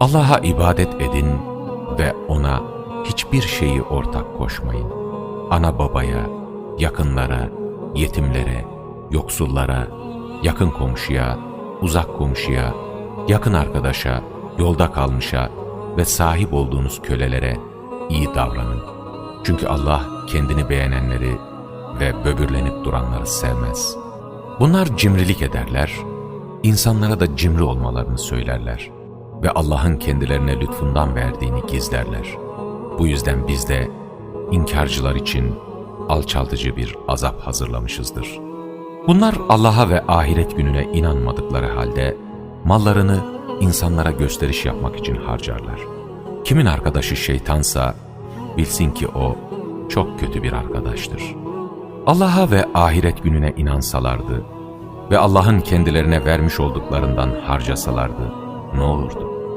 Allah'a ibadet edin ve O'na hiçbir şeyi ortak koşmayın. Ana babaya, yakınlara, yetimlere, yoksullara, yakın komşuya, uzak komşuya, yakın arkadaşa, yolda kalmışa ve sahip olduğunuz kölelere iyi davranın. Çünkü Allah kendini beğenenleri ve böbürlenip duranları sevmez. Bunlar cimrilik ederler, insanlara da cimri olmalarını söylerler ve Allah'ın kendilerine lütfundan verdiğini gizlerler. Bu yüzden biz de inkarcılar için alçaltıcı bir azap hazırlamışızdır. Bunlar Allah'a ve ahiret gününe inanmadıkları halde mallarını insanlara gösteriş yapmak için harcarlar. Kimin arkadaşı şeytansa bilsin ki o çok kötü bir arkadaştır. Allah'a ve ahiret gününe inansalardı ve Allah'ın kendilerine vermiş olduklarından harcasalardı ne olurdu?